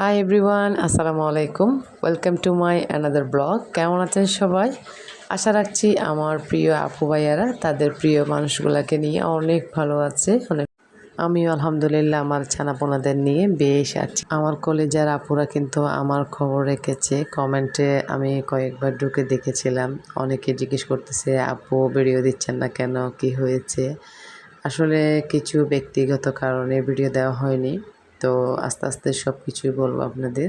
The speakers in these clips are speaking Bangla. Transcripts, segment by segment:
হাই এভরিওয়ান আসসালামু আলাইকুম welcome to my another blog কেমন আছেন সবাই? আশা রাখছি আমার প্রিয় আপু ভাইয়ারা, তাদের প্রিয় মানুষগুলোকে নিয়ে অনেক ভালো আছে, অনেক আমিও আলহামদুলিল্লাহ আমার ছানাপোনাদের নিয়ে বেশ আছি। আমার কলেজার আপুরা কিন্তু আমার খবর রেখেছে। কমেন্টে আমি কয়েকবার ঢুকে দেখেছিলাম। অনেকে জিজ্ঞেস করতেছে, আপু, ভিডিও দিচ্ছেন না কেন? কি হয়েছে? আসলে কিছু ব্যক্তিগত কারণে ভিডিও দেওয়া হয়নি। তো আস্তে আস্তে সব কিছুই বলব আপনাদের।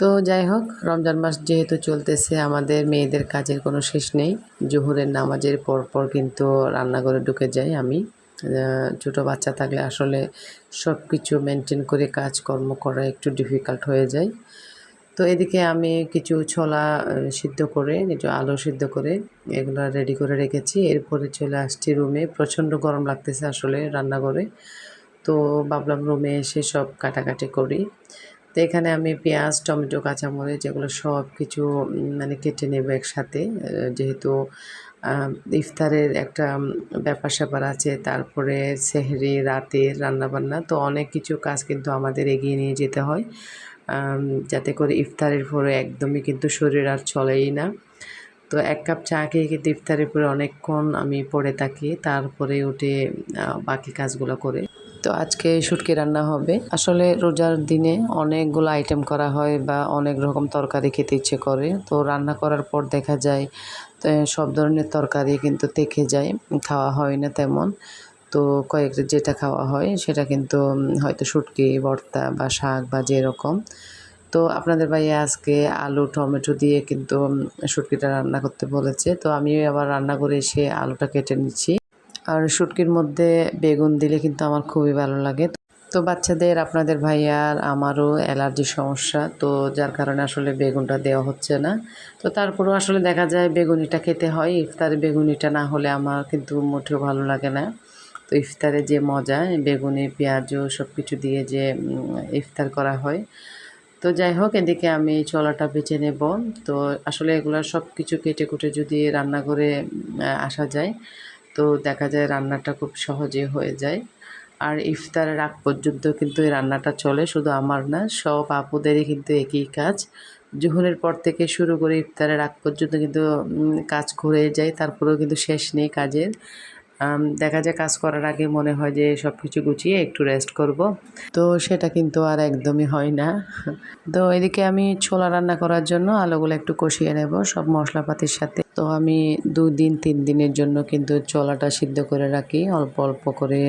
তো যাই হোক রমজান মাস যেহেতু চলতেছে, আমাদের মেয়েদের কাজের কোনো শেষ নেই। জোহরের নামাজের পর পর কিন্তু রান্নাঘরে ঢুকে যাই আমি। ছোটো বাচ্চা থাকলে আসলে সব কিছু মেনটেন করে কাজকর্ম করা একটু ডিফিকাল্ট হয়ে যায়। তো এদিকে আমি কিছু ছোলা সিদ্ধ করে, কিছু আলু সিদ্ধ করে এগুলো রেডি করে রেখেছি। এরপরে চলে আসছি রুমে প্রচণ্ড গরম লাগতেছে আসলে রান্নাঘরে। তো ভাবলাম রুমে এসে সব কাটাকাটি করি। তো এখানে আমি পেঁয়াজ, টমেটো, কাঁচামরিচ যেগুলো সব কিছু মানে কেটে নেব একসাথে। যেহেতু ইফতারের একটা ব্যাপার স্যাপার আছে, তারপরে সেহরি রাতের রান্নাবান্না, তো অনেক কিছু কাজ কিন্তু আমাদের এগিয়ে নিয়ে যেতে হয়। যাতে করে ইফতারের পরে একদমই কিন্তু শরীর আর চলেই না। তো এক কাপ চা খেয়ে কিন্তু ইফতারের পরে অনেকক্ষণ আমি পড়ে থাকি, তারপরে উঠে বাকি কাজগুলো করে। তো আজকে শুটকি রান্না হবে। আসলে রোজার দিনে অনেকগুলো আইটেম করা হয় বা অনেক রকম তরকারি খেতে ইচ্ছে করে। তো রান্না করার পর দেখা যায় সব ধরনের তরকারি কিন্তু তেখে যায়, খাওয়া হয় না তেমন। তো কয়েকটা যেটা খাওয়া হয়, সেটা কিন্তু হয়তো শুটকি, ভর্তা বা শাক বা যেরকম তো আপনাদের ভাইয়া আজকে আলু, টমেটো দিয়ে কিন্তু শুটকিটা রান্না করতে বলেছে। তো আমি আবার রান্না করে এসে আলুটা কেটে নিচ্ছি। আর শুটকির মধ্যে বেগুন দিলে কিন্তু আমার খুবই ভালো লাগে। তো বাচ্চাদের, আপনাদের ভাইয়ার আমারও অ্যালার্জির সমস্যা, তো যার কারণে আসলে বেগুনটা দেওয়া হচ্ছে না। তো তারপরেও আসলে দেখা যায় বেগুনিটা খেতে হয়, ইফতারে বেগুনিটা না হলে আমার কিন্তু মোটেও ভালো লাগে না। তো ইফতারে যে মজা, বেগুনি পেঁয়াজও সব কিছু দিয়ে যে ইফতার করা হয়। তো যাই হোক, এদিকে আমি চলাটা বেছে নেব। তো আসলে এগুলো সব কিছু কেটে কুটে যদি রান্না করে আসা যায় তো দেখা যায় রান্নাটা খুব সহজে হয়ে যায়। আর ইফতারের আগ পর্যন্ত কিন্তু এই রান্নাটা চলে, শুধু আমার না, সব আপুদেরই কিন্তু একই কাজ। জোহরের পর থেকে শুরু করে ইফতারের আগ পর্যন্ত কিন্তু কাজ করে যায়, তারপরেও কিন্তু শেষ নেই কাজের। দেখা যায় কাজ করার আগে মনে হয় যে সব কিছু গুছিয়ে একটু রেস্ট করব। তো সেটা কিন্তু আর একদমই হয় না। তো এদিকে আমি ছোলা রান্না করার জন্য আলোগুলো একটু কষিয়ে নেব সব মশলাপাতির সাথে। তো আমি দুদিন তিন দিনের জন্য কিন্তু চলাটা সিদ্ধ করে রাখি। অল্প অল্প করে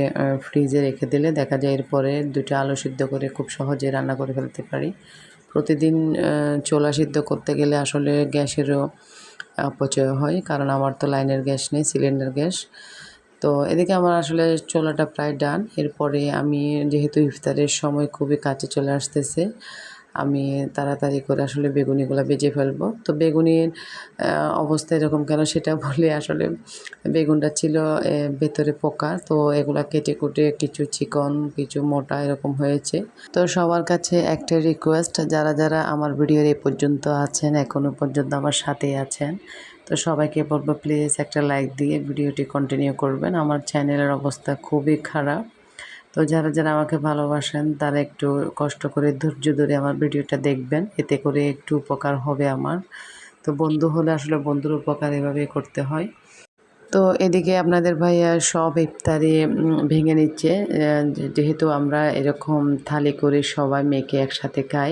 ফ্রিজে রেখে দিলে দেখা যায় এরপরে দুটো আলু সিদ্ধ করে খুব সহজে রান্না করে ফেলতে পারি। প্রতিদিন ছোলা সিদ্ধ করতে গেলে আসলে গ্যাসেরও অপচয় হয়, কারণ আমার তো লাইনের গ্যাস নেই, সিলিন্ডার গ্যাস। তো এদিকে আমার আসলে চোলাটা প্রায় ডান। এরপরে আমি যেহেতু ইফতারের সময় খুবই কাছে চলে আসতেছে আমি তাড়াতাড়ি করে আসলে বেগুনিগুলো বেজে ফেলব। তো বেগুনির অবস্থা এরকম কেন সেটা বলে আসলে বেগুনটা ছিল ভেতরে পোকা। তো এগুলা কেটে কুটে কিছু চিকন, কিছু মোটা এরকম হয়েছে। তো সবার কাছে একটা রিকোয়েস্ট যারা যারা আমার ভিডিওর এ পর্যন্ত আছেন এখনও পর্যন্ত আমার সাথেই আছেন, তো সবাইকে বলব প্লিজ একটা লাইক দিয়ে ভিডিওটি কন্টিনিউ করবেন। আমার চ্যানেলের অবস্থা খুবই খারাপ। তো যারা যারা আমাকে ভালোবাসেন, তারা একটু কষ্ট করে, ধৈর্য ধরে আমার ভিডিওটা দেখবেন। এতে করে একটু উপকার হবে আমার। তো বন্ধু হলে আসলে বন্ধুর উপকার এভাবেই করতে হয়। তো এদিকে আপনাদের ভাইয়া সব ইফতারি ভেঙে নিচ্ছে। যেহেতু আমরা এরকম থালি করে সবাই মেয়েকে একসাথে খাই,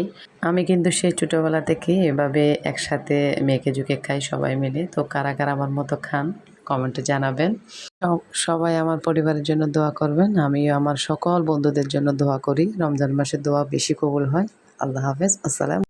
আমি কিন্তু সেই ছোটোবেলা থেকে এভাবে একসাথে মেয়েকে ঝুঁকে খাই সবাই মিলে। তো কারা কারা আমার মতো খান? কমেন্টে জানাবেন। সবাই আমার পরিবারের জন্য দোয়া করবেন। আমিও আমার সকল বন্ধুদের জন্য দোয়া করি। রমজান মাসে দোয়া বেশি কবুল হয়। আল্লাহ হাফেজ। আসসালাম